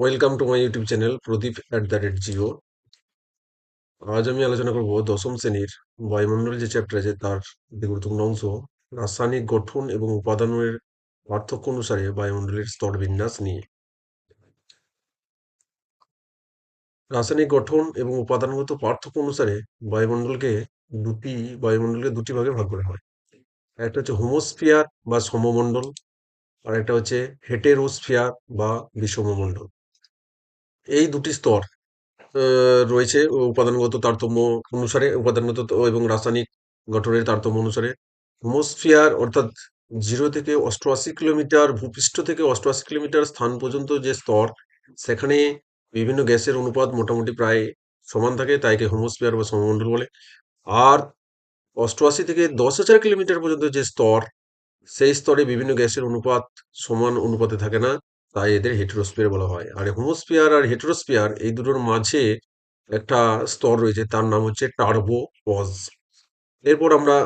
Welcome to my YouTube channel Pradeep at the rate Jio আজ আমি আলোচনা করব দশম শ্রেণির বায়ুমণ্ডল যে চ্যাপ্টার আছে, তার একটি গুরুত্বপূর্ণ অংশ, রাসায়নিক গঠন এবং উপাদানের পার্থক্য অনুসারে বায়ুমণ্ডলের স্তর বিন্যাস নিয়ে। রাসায়নিক গঠন এবং উপাদানগত পার্থক্য অনুসারে বায়ুমণ্ডলকে দুটি বায়ুমণ্ডলকে দুটি ভাগে ভাগ করা হয়। একটা হচ্ছে হোমোস্ফিয়ার বা সমমণ্ডল, আর একটা হচ্ছে হেটেরোস্ফিয়ার বা বিষমমণ্ডল। এই দুটি স্তর রয়েছে উপাদানগত তারতম্য অনুসারে, উপাদানগত এবং রাসায়নিক গঠনের তারতম্য অনুসারে। হোমোস্ফিয়ার অর্থাৎ জিরো থেকে অষ্টআশি কিলোমিটার, ভূপৃষ্ঠ থেকে অষ্টআশি কিলোমিটার স্থান পর্যন্ত যে স্তর, সেখানে বিভিন্ন গ্যাসের অনুপাত মোটামুটি প্রায় সমান থাকে তাইকে হোমোস্ফিয়ার বা সমমণ্ডল বলে। আর অষ্টআশি থেকে দশ হাজার কিলোমিটার পর্যন্ত যে স্তর, সেই স্তরে বিভিন্ন গ্যাসের অনুপাত সমান অনুপাতে থাকে না। তাই এদের হেটেরোস্ফিয়ার বলা হয়। আর হোমোস্ফিয়ার আর হেটেরোস্ফিয়ার এই দুটোর মাঝে একটা স্তর রয়েছে, তার নাম হচ্ছে টার্বো পজ এরপর আমরা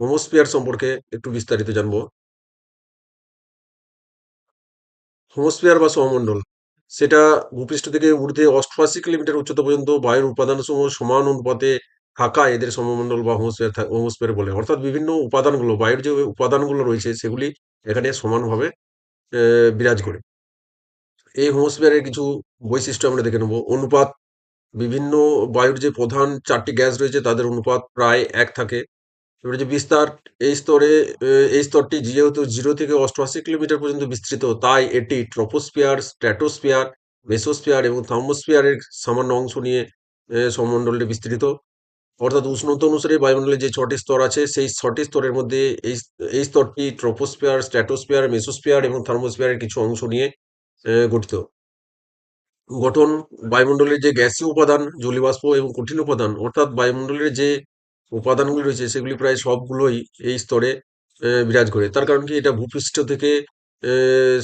হোমোস্ফিয়ার সম্পর্কে একটু বিস্তারিত জানব। হোমোস্ফিয়ার বা সৌরমণ্ডল সেটা ভূপৃষ্ঠ থেকে ঊর্ধ্বে অষ্টআশি কিলোমিটার উচ্চতা পর্যন্ত বায়ুর উপাদান উপাদানসমূহ সমান অনুপাতে থাকা এদের সমমণ্ডল বা হোমোস্ফিয়ার থা- হোমোস্ফিয়ার বলে। অর্থাৎ বিভিন্ন উপাদানগুলো, বায়ুর যে উপাদানগুলো রয়েছে, সেগুলি এখানে সমানভাবে বিরাজ করে। এই হোমোস্ফিয়ারের কিছু বৈশিষ্ট্য আমরা দেখে নেব। অনুপাত বিভিন্ন বায়ুর যে প্রধান চারটি গ্যাস রয়েছে তাদের অনুপাত প্রায় এক থাকে। এবারে যে বিস্তার এই স্তরে এই স্তরটি যেহেতু জিরো থেকে অষ্টআশি কিলোমিটার পর্যন্ত বিস্তৃত তাই এটি ট্রপোস্ফিয়ার স্ট্র্যাটোস্ফিয়ার মেসোস্ফিয়ার এবং থার্মোস্ফিয়ারের সামান্য অংশ নিয়ে আহ, সৌরমণ্ডলটি বিস্তৃত। অর্থাৎ উষ্ণতা অনুসারে বায়ুমণ্ডলে যে ছটি স্তর আছে সেই ছটি স্তরের মধ্যে এই এই স্তরটি ট্রপোস্ফিয়ার স্ট্র্যাটোস্ফিয়ার মেসোস্ফিয়ার এবং থার্মোস্ফিয়ারের কিছু অংশ নিয়ে গঠিত। গঠন বায়ুমণ্ডলের যে গ্যাসীয় উপাদান, জলীয় বাষ্প এবং কঠিন উপাদান, অর্থাৎ বায়ুমণ্ডলের যে উপাদানগুলি রয়েছে, সেগুলি প্রায় সবগুলোই এই স্তরে বিরাজ করে। তার কারণ কি? এটা ভূপৃষ্ঠ থেকে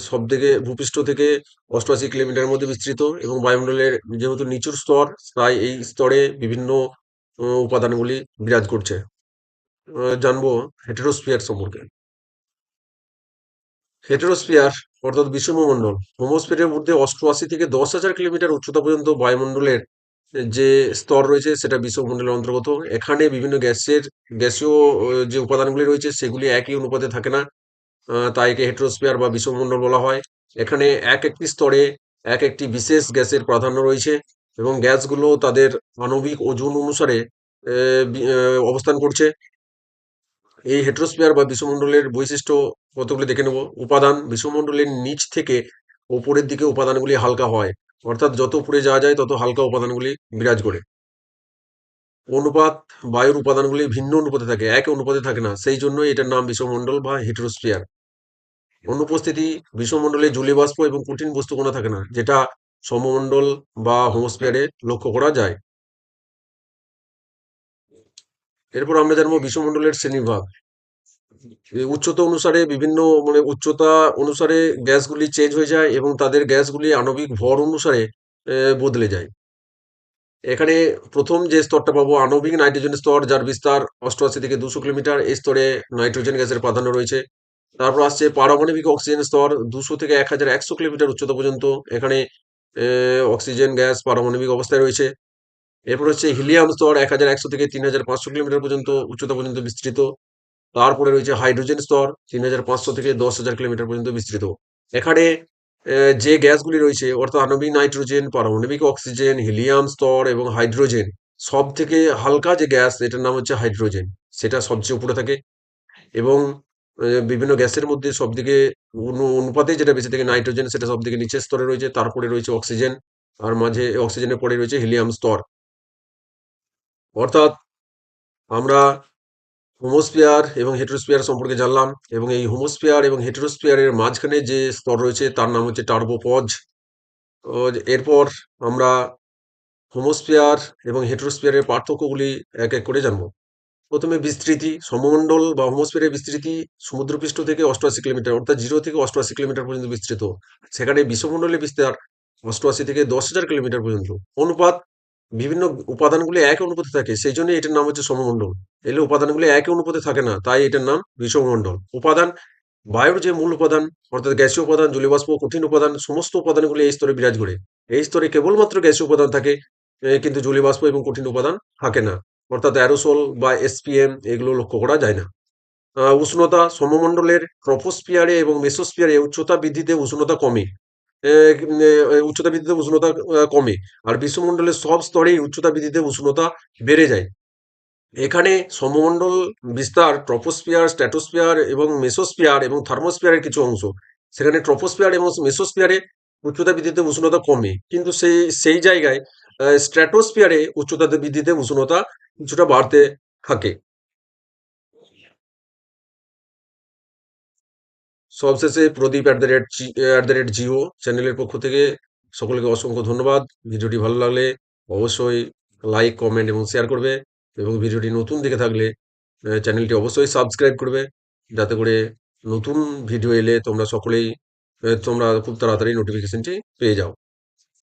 সব থেকে ভূপৃষ্ঠ থেকে অষ্টআশি কিলোমিটারের মধ্যে বিস্তৃত এবং বায়ুমণ্ডলের যেহেতু নিচুর স্তর, তাই এই স্তরে বিভিন্ন উপাদানগুলি বিরাজ করছে। জানব হেটেরোস্ফিয়ার সম্পর্কে। হেটেরোস্ফিয়ার, অর্থাৎ বিষমমণ্ডল, হোমোস্ফিয়ারের মধ্যে অষ্টআশি থেকে দশ হাজার কিলোমিটার উচ্চতা পর্যন্ত বায়ুমণ্ডলের যে স্তর রয়েছে, সেটা বিষমণ্ডলের অন্তর্গত। এখানে বিভিন্ন গ্যাসের, গ্যাসীয় যে উপাদানগুলি রয়েছে, সেগুলি একই অনুপাতে থাকে না। তাই একে হেটেরোস্ফিয়ার বা বিষমণ্ডল বলা হয়। এখানে এক একটি স্তরে এক একটি বিশেষ গ্যাসের প্রাধান্য রয়েছে এবং গ্যাসগুলো তাদের আণবিক ওজন অনুসারে অবস্থান করছে। এই হেটেরোস্ফিয়ার বা বিশ্বমণ্ডলের বৈশিষ্ট্য কতগুলি দেখে নেব? উপাদান বিশ্বমণ্ডলের নিচ থেকে ওপরের দিকে উপাদানগুলি হালকা হয়। অর্থাৎ যত উপরে যাওয়া যায়, তত হালকা উপাদানগুলি বিরাজ করে। অনুপাত বায়ুর উপাদানগুলি ভিন্ন অনুপাতে থাকে, এক অনুপাতে থাকে না। সেই জন্য এটার নাম বিশ্বমণ্ডল বা হেটেরোস্ফিয়ার। অনুপস্থিতি বিশ্বমণ্ডলে জলীয় বাষ্প এবং কঠিন বস্তু কোনো থাকে না, যেটা সমমণ্ডল বা হোমোস্ফিয়ারে লক্ষ্য করা যায়। এরপর আমরা জানব বিশ্বমণ্ডলের শ্রেণীভাগ উচ্চতা অনুসারে বিভিন্ন মানে উচ্চতা অনুসারে গ্যাসগুলি চেঞ্জ হয়ে যায় এবং তাদের গ্যাসগুলি আণবিক ভর অনুসারে বদলে যায়। এখানে প্রথম যে স্তরটা পাবো, আণবিক নাইট্রোজেন স্তর, যার বিস্তার অষ্টআশি থেকে দুশো কিলোমিটার এই স্তরে নাইট্রোজেন গ্যাসের প্রাধান্য রয়েছে। তারপর আসছে পারমাণবিক অক্সিজেন স্তর, দুশো থেকে এক হাজার একশো কিলোমিটার উচ্চতা পর্যন্ত এখানে অক্সিজেন গ্যাস পারমাণবিক অবস্থায় রয়েছে। এরপর হচ্ছে হিলিয়াম স্তর এক হাজার একশো থেকে তিন হাজার পাঁচশো কিলোমিটার পর্যন্ত উচ্চতা পর্যন্ত বিস্তৃত। তারপরে রয়েছে হাইড্রোজেন স্তর, তিন হাজার পাঁচশো থেকে দশ হাজার কিলোমিটার পর্যন্ত বিস্তৃত। এখানে যে গ্যাসগুলি রয়েছে, অর্থাৎ আণবিক নাইট্রোজেন, পারমাণবিক অক্সিজেন, হিলিয়াম স্তর এবং হাইড্রোজেন সব থেকে হালকা যে গ্যাস, এটার নাম হচ্ছে হাইড্রোজেন। সেটা সবচেয়ে উপরে থাকে এবং বিভিন্ন গ্যাসের মধ্যে সব থেকে অনুপাতে যেটা বেশি থাকে নাইট্রোজেন, সেটা সব থেকে নিচের স্তরে রয়েছে। তারপরে রয়েছে অক্সিজেন আর মাঝে অক্সিজেনের পরে রয়েছে হিলিয়াম স্তর। অর্থাৎ আমরা হোমোস্ফিয়ার এবং হেটেরোস্ফিয়ার সম্পর্কে জানলাম এবং এই হোমোস্ফিয়ার এবং হেটেরোস্ফিয়ারের মাঝখানে যে স্তর রয়েছে তার নাম হচ্ছে টার্বোপজ। এরপর আমরা হোমোস্ফিয়ার এবং হেটেরোস্ফিয়ারের পার্থক্যগুলি এক এক করে জানব। প্রথমে বিস্তৃতি, সমমণ্ডল বা হোমোস্ফিয়ারের বিস্তৃতি সমুদ্রপৃষ্ঠ থেকে অষ্টআশি কিলোমিটার অর্থাৎ জিরো থেকে অষ্টআশি কিলোমিটার পর্যন্ত বিস্তৃত। সেখানে বিশ্বমণ্ডলের বিস্তার অষ্টআশি থেকে দশ হাজার কিলোমিটার পর্যন্ত। অনুপাত বিভিন্ন উপাদানগুলি এক অনুপাতে থাকে, সেই জন্য এটার নাম হচ্ছে সমমণ্ডল। এলে উপাদানগুলি একই অনুপাতে থাকে না, তাই এটার নাম বিষমণ্ডল উপাদান, বায়ুর যে মূল উপাদান, অর্থাৎ গ্যাসীয় উপাদান জলীয় বাষ্প কঠিন উপাদান, সমস্ত উপাদানগুলি এই স্তরে বিরাজ করে। এই স্তরে কেবলমাত্র গ্যাসীয় উপাদান থাকে কিন্তু জলীয় বাষ্প এবং কঠিন উপাদান থাকে না। অর্থাৎ অ্যারোসোল বা এসপিএম এগুলো লক্ষ্য করা যায় না। উষ্ণতা সমমণ্ডলের ট্রপোস্পিয়ারে এবং মেসোস্পিয়ারে উচ্চতা বৃদ্ধিতে উষ্ণতা কমে। উচ্চতা বৃদ্ধিতে উষ্ণতা কমে। আর বিশ্বমণ্ডলের সব স্তরেই উচ্চতা বৃদ্ধিতে উষ্ণতা বেড়ে যায়। এখানে সমমণ্ডল বিস্তার, ট্রপোস্ফিয়ার স্ট্র্যাটোস্ফিয়ার এবং মেসোস্ফিয়ার এবং থার্মোস্ফিয়ারের কিছু অংশ। সেখানে ট্রপোস্ফিয়ার এবং মেসোস্ফিয়ারে উচ্চতা বৃদ্ধিতে উষ্ণতা কমে। কিন্তু সেই সেই জায়গায় স্ট্র্যাটোস্ফিয়ারে উচ্চতা বৃদ্ধিতে উষ্ণতা কিছুটা বাড়তে থাকে। সবশেষে Pradeep at the rate at the rate Jio চ্যানেলের পক্ষ থেকে সকলকে অসংখ্য ধন্যবাদ। ভিডিওটি ভালো লাগলে অবশ্যই লাইক কমেন্ট এবং শেয়ার করবে এবং ভিডিওটি নতুন দেখে থাকলে চ্যানেলটি অবশ্যই সাবস্ক্রাইব করবে যাতে করে নতুন ভিডিও এলে তোমরা সকলেই তোমরা খুব তাড়াতাড়ি নোটিফিকেশানটি পেয়ে যাও।